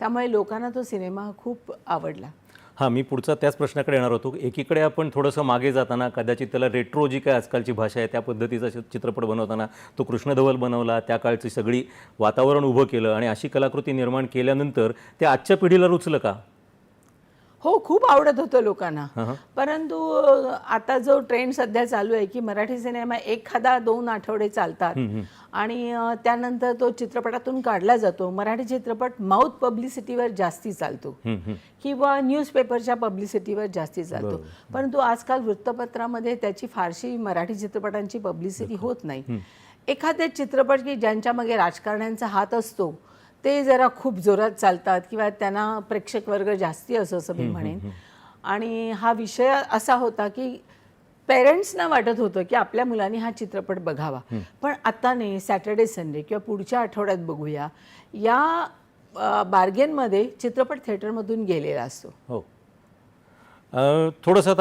त्यामुळे लोकांना तो सिनेमा खूप आवडला. हां मी पुढचा त्याच प्रश्नाकडे येणार होतो. एकीकडे आपण थोडंसं मागे जाताना कदाचित त्याला रेट्रो जी काय आजकालची भाषा आहे त्या पद्धतीचा चित्रपट बनवताना तो कृष्णधवल बनवला त्या काळची सगळी वातावरण उभं केलं आणि अशी कलाकृती निर्माण केल्यानंतर ते आजच्या पिढीला रुचलं का? हो खूप आवडत होतं लोकांना. परंतु आता जो ट्रेंड सध्या चालू आहे की मराठी सिनेमा एखादा दोन आठवडे चालतात आणि त्यानंतर तो चित्रपटातून काढला जातो. मराठी चित्रपट माउथ पब्लिसिटीवर जास्ती चालतो किंवा न्यूजपेपरच्या पब्लिसिटीवर जास्ती चालतो. परंतु आजकाल वृत्तपत्रामध्ये त्याची फारशी मराठी चित्रपटांची पब्लिसिटी होत नाही. एखादे चित्रपट की ज्यांच्या मागे राजकारण्यांचा हात असतो ते जरा खूप जोरात चालतात किंवा त्यांना प्रेक्षक वर्ग जास्ती असं असं मी म्हणेन. आणि हा विषय असा होता की पेरेंट्सना वाटत होतं की आपल्या मुलांनी हा चित्रपट बघावा. पण आता नाही सॅटर्डे संडे किंवा पुढच्या आठवड्यात बघूया. या बार्गेनमध्ये चित्रपट थिएटरमधून गेलेला असतो. हो. थोडंसं आता